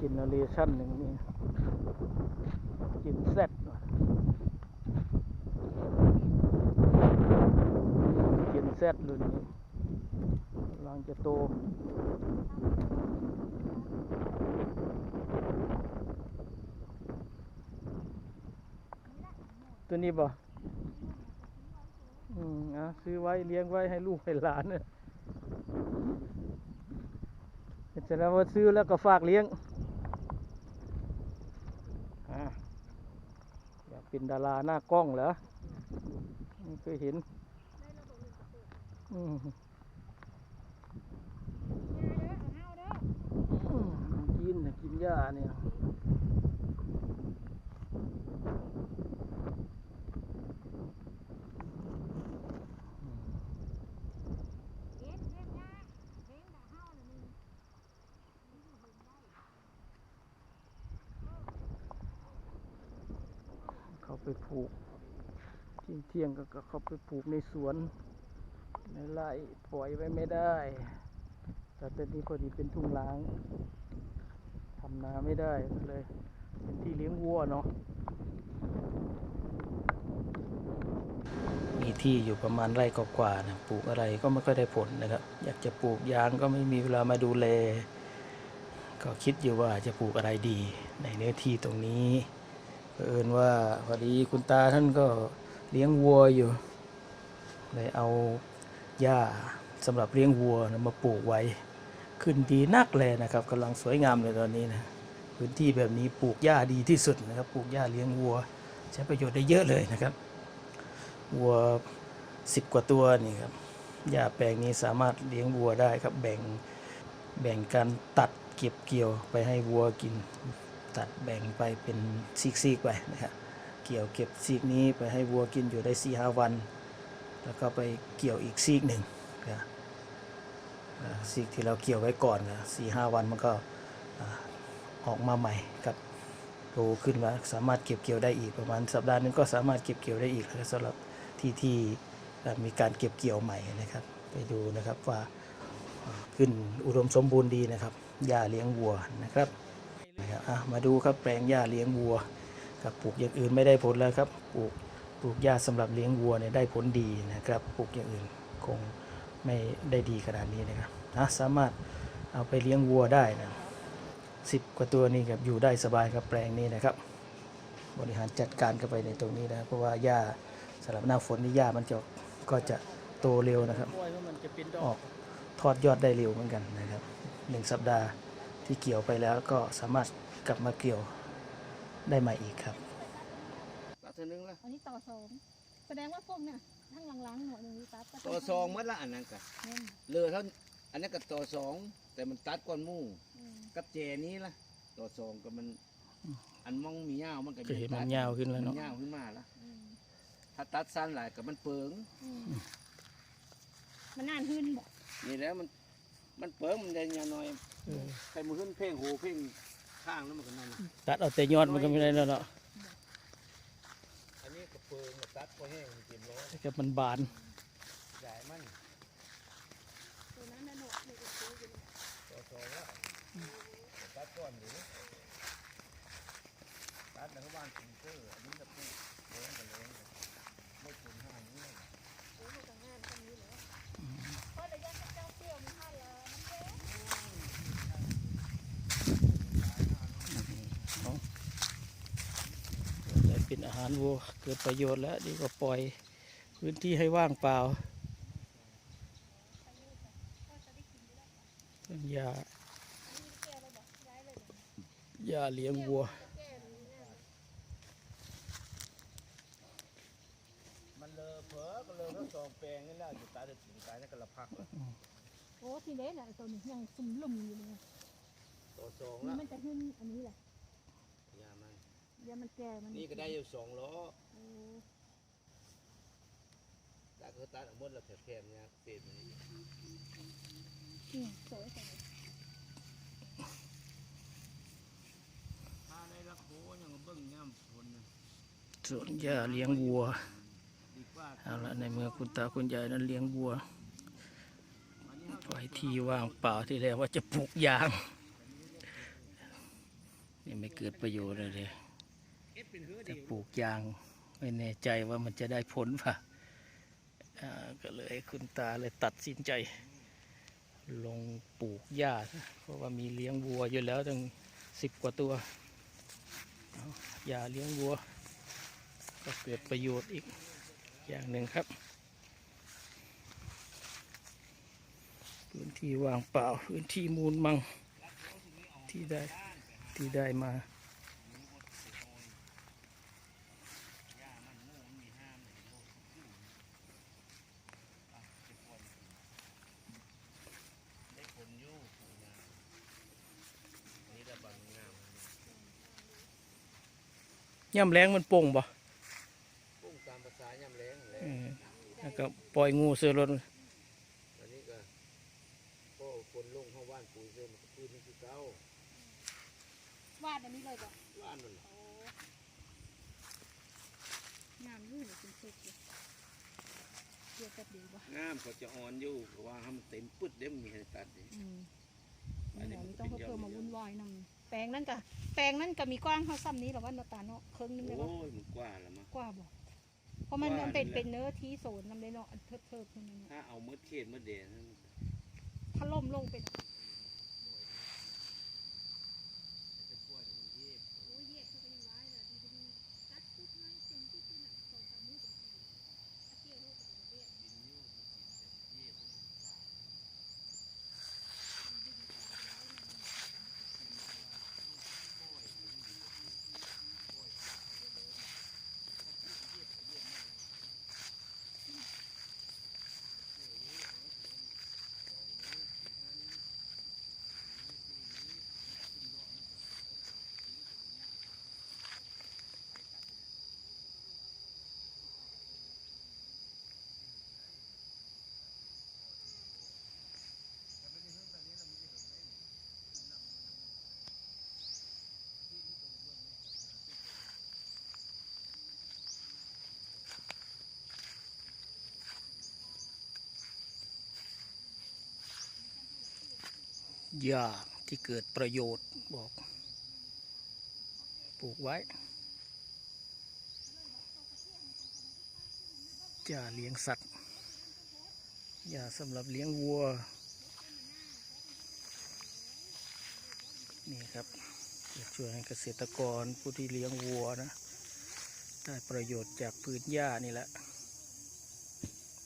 เจเนอเรชั่นหนึ่งนี่จินแซดเจนแซดรุ่นนี้กำลังจะโตตัวนี้บ่อืมอะซื้อไว้เลี้ยงไว้ให้ลูกให้หลานเนี่ยเสร็จแล้วว่าซื้อแล้วก็ฝากเลี้ยงอะอยาก เป็นดาราหน้ากล้องเหรอไม่เคยเห็นกินน่ะกินหญ้าเนี่ย เขา ไปผูกเที่ยงเที่ยงก็เขาไปผูกในสวน ในไร่ปล่อยไว้ไม่ได้ แต่ตอนนี้พอดีเป็นทุ่งล้างทำนาไม่ได้ก็เลย เป็นที่เลี้ยงวัวเนาะมีที่อยู่ประมาณไร่กว่าๆนะปลูกอะไรก็ไม่ค่อยได้ผลนะครับ อยากจะปลูกยางก็ไม่มีเวลามาดูแล ก็คิดอยู่ว่าจะปลูกอะไรดี ในเนื้อที่ตรงนี้ เอิญว่าพอดีคุณตาท่านก็เลี้ยงวัวอยู่เลยเอาหญ้าสำหรับเลี้ยงวัวนะมาปลูกไว้ ขึ้นดีนักเลยนะครับกำลังสวยงามเลยตอนนี้นะพื้นที่แบบนี้ปลูกหญ้าดีที่สุดนะครับปลูกหญ้าเลี้ยงวัว ใช้ประโยชน์ได้เยอะเลยนะครับวัวสิบกว่าตัวนี่ครับหญ้าแปลงนี้สามารถเลี้ยงวัวได้ครับแบ่งแบ่งการตัดเก็บเกี่ยวไปให้วัวกิน ตัดแบ่งไปเป็นซีกๆไปนะครับเกี่ยวเก็บซีกนี้ไปให้วัวกินอยู่ได้สี่ห้าวัน แล้วก็ไปเกี่ยวอีกซีกหนึ่งนะซีกที่เราเกี่ยวไว้ก่อนนะสี่ห้าวันมันก็อออกมาใหม่ครับโตขึ้นมาสามารถเก็บเกี่ยวได้อีกประมาณสัปดาห์นึงก็สามารถเก็บเกี่ยวได้อีกนะครับสำหรับที่ที่มีการเก็บเกี่ยวใหม่นะครับ ไปดูนะครับว่าขึ้นอุดมสมบูรณ์ดีนะครับหญ้าเลี้ยงวัวนะครับ มาดูครับแปลงหญ้าเลี้ยงวัวครับปลูกอย่างอื่นไม่ได้ผลแล้วครับปลูกปลูกหญ้าสำหรับเลี้ยงวัวเนี่ยได้ผลดีนะครับปลูกอย่างอื่นคงไม่ได้ดีขนาดนี้นะครับนะสามารถเอาไปเลี้ยงวัวได้นะสิบกว่าตัวนี่ครับอยู่ได้สบายครับแปลงนี้นะครับ บริหารจัดการกันไปในตรงนี้นะเพราะว่าหญ้าสำหรับหน้าฝนนี่หญ้ามันจะก็จะโตเร็วนะครับ ออกทอดยอดได้เร็วเหมือนกันนะครับหนึ่งสัปดาห์ ที่เกี่ยวไปแล้วก็สามารถกลับมาเกี่ยวได้ใหม่อีกครับตัดเท่านึงละอันนี้ต่อสองแสดงว่าพวกเนี่ยทั้งหลังๆหน่อยหนึ่งตัดก็ต่อสองมัดละอันนั้นกะแม่นเลือเท่าอันนั้นก็ต่อสองแต่มันตัดก้อนหมู่อืมกับเจนี้ละต่อสองก็มัน อันมองมีเงาวมันก็ก็เห็นมันยาวขึ้นแล้วมัเนาะนยาวขึ้นมาละอืมถ้าตัดสั้นหลายก็มันเปิงอืมมันนานขึ้นบอกนี่แหล้วมัน มันเปิงมันจะยาวหน่อยเออใครมือขึ้นเพ่งหูเพ่งข้างแล้วมันก็นั่นน่ะตัดเอาแต่ยอดมันก็ไม่ได้แล้วเนาะอันนี้ก็เปิงตัดพอแห้งเต็มร้อยแต่มันบานใหญ่มันตัวนั้นน่ะหนกเลยก็ซื้ออยู่เนี่ยต่อสองละตัดก้อนอยู่ตัดแล้วก็วางถุงเสื้ออันนี้จะปูเลี้ยงกันเลี้ยงกันไม่ถึงห้านี้เลย โอ้ยมันก็งานตรงนี้เลยเพราะระยะเจ้าเปรี้ยวมันให้แล้วมันเจ๊ ได้เป็นอาหารวัวเกิดประโยชน์แล้วดีกว่าปล่อยพื้นที่ให้ว่างเปล่าต้นหญ้าหญ้าเลี้ยงวัวมันเลอะเผลอก็เลอะทั้งสองแปลงนี่แหละอยู่ตายแต่ถึงตายนั่นก็ละพักละโอ้ทีเด็ดน่ะตัวนี้ยังซุ่มลุ่มอยู่เลยต่อสองนี่ละมันจะขึ้นอันนี้แหละยามันเดี๋ยวมันแก่มันนี่ก็ได้อยู่สองล้อโอ้แต่ก็ตัดออกหมดแล้วแถบๆเนี่ยเศษมันนี่นี่สวยสวยถ้าได้รักโหยังเบิ่งย่ำผลนะสวนหญ้าเลี้ยงวัวดีกว่าเอาละในเมื่อคุณตาคุณยายนั้นเลี้ยงวัวอันนี้เขาไว้ที่ว่างเปล่าที่แรกว่าจะปลูกยาง นี่ไม่เกิดประโยชน์เลยเดย จะดีปลูกยาง ไม่แน่ใจว่ามันจะได้ผลป่ะอ่าก็เลยคุณตาเลยตัดสินใจ ลงปลูกหญ้าซะเพราะว่ามีเลี้ยงวัวอยู่แล้วตั้งสิบกว่าตัวเอาหญ้าเลี้ยงวัว ก็เกิดประโยชน์อีกอย่างหนึ่งครับ พื้นที่ว่างเปล่าพื้นที่มูลมังที่ได้ที่ได้มา ได้ผลอยู่นะนี่ระบังงาม ย่ำแรงมันโป่งบ่ปุ้งตามภาษาย่ำแรงแหละเออแล้วก็ปล่อยงูเสือรถอันนี้ก็ก็คนลงเข้าบ้านปุ๋ยเสริมคืนนี้คือเก้าวาดอันนี้เลยบอกบ้านนั่นล่ะโอ้น้ำอยู่เป็นสุกอยู่เกี่ยวกับดีบ่งามก็จะอ่อนอยู่เพราะว่าให้มันเต็มปึ๊ดเด้มมีให้ตัดดิ อืมอันนี้เดี๋ยวมันนี้ต้องเป็นเพิ่มยอดมาวุ่นวายนำ แปลงนั่นกะแปลงนั่นก็มีกว้างเท่าซ้ำนี้หรอว่าหนาตาเนาะครึ่งนึงเลยโอ้ว่ายมันกว่าละมั้งกว่าบอกเพราะมันกว่ามันเป็นนี่แหละเป็นเนื้อที่โซนนำเลยเนาะอันเทิบเทิบขึ้นมาเนาะถ้าเอามืดเขตมืดเดนนั่นถ้าล่มลงเป็น จะปล่อยมันเย็บ โอ้ยเย็ดเขาก็ยังไว้เลยดีดีตัดปุ๊บไม่เป็นที่ที่หนักสองสามมือสองทีถ้าเกี่ยวโลกกับเบี้ย ดินยูมันกินแต่เย็บมันสา หญ้าที่เกิดประโยชน์บอก ปลูกไว้หญ้าเลี้ยงสัตว์หญ้าสำหรับเลี้ยงวัว นี่ครับช่วยให้เกษตรกรผู้ที่เลี้ยงวัวนะได้ประโยชน์จากพื้นหญ้านี่แหละ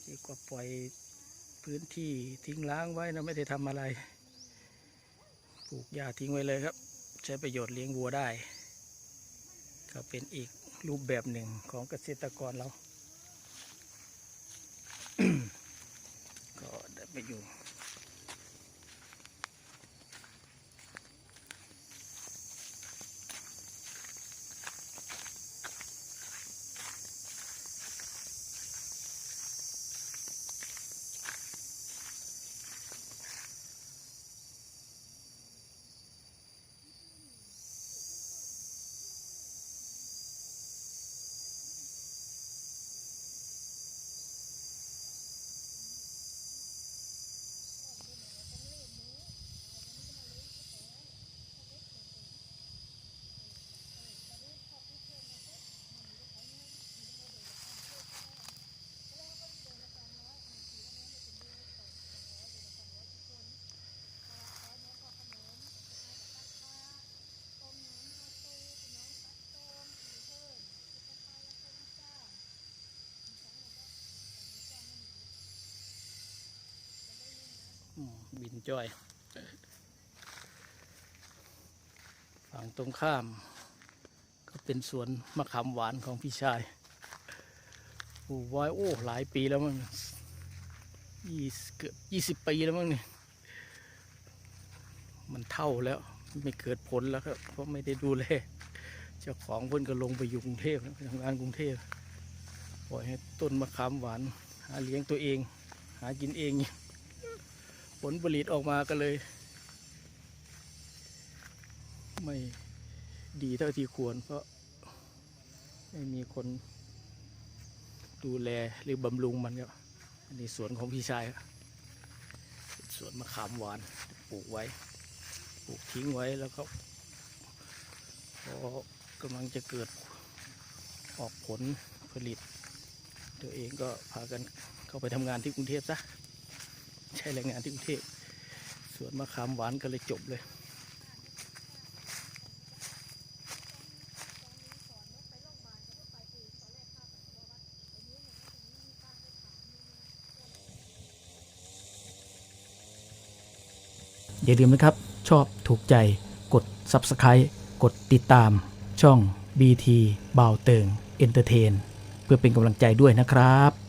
ดีกว่าปล่อยพื้นที่ทิ้งล้างไว้นะไม่ได้ทำอะไร ลูกหญ้าทิ้งไว้เลยครับ ใช้ประโยชน์เลี้ยงวัวได้ ก็เป็นอีกรูปแบบหนึ่งของเกษตรกรเรา ก็ได้ไปอยู่ บินจ้อย ฝั่งตรงข้าม ก็เป็นสวนมะขามหวานของพี่ชายปลูกไว้โอ้ หลายปีแล้วมั้งยี่สเกือบยี่สิบปีแล้วมั้งเนี่ยมันเท่าแล้วไม่เกิดผลแล้วครับ เพราะไม่ได้ดูแลเจ้าของเพิ่นก็ลงไปอยู่กรุงเทพทำงานกรุงเทพปล่อยให้ต้นมะขามหวาน หาเลี้ยงตัวเอง หากินเอง ผลผลิตออกมาก็เลย ไม่ดีเท่าที่ควร เพราะไม่มีคนดูแลหรือบำรุงมันครับอันนี้สวนของพี่ชายครับสวนมะขามหวานปลูกไว้ ปลูกทิ้งไว้แล้วก็พอกำลังจะเกิดออกผลผลิต ตัวเองก็พากันเข้าไปทำงานที่กรุงเทพซะ ใช้แรงงานที่กรุงเทพสวนมะขามหวานก็เลยจบเลย อย่าลืมนะครับ ชอบถูกใจกด Subscribe กดติดตามช่อง BT บ่าวเติงเอนเตอร์เทนเพื่อเป็นกำลังใจด้วยนะครับ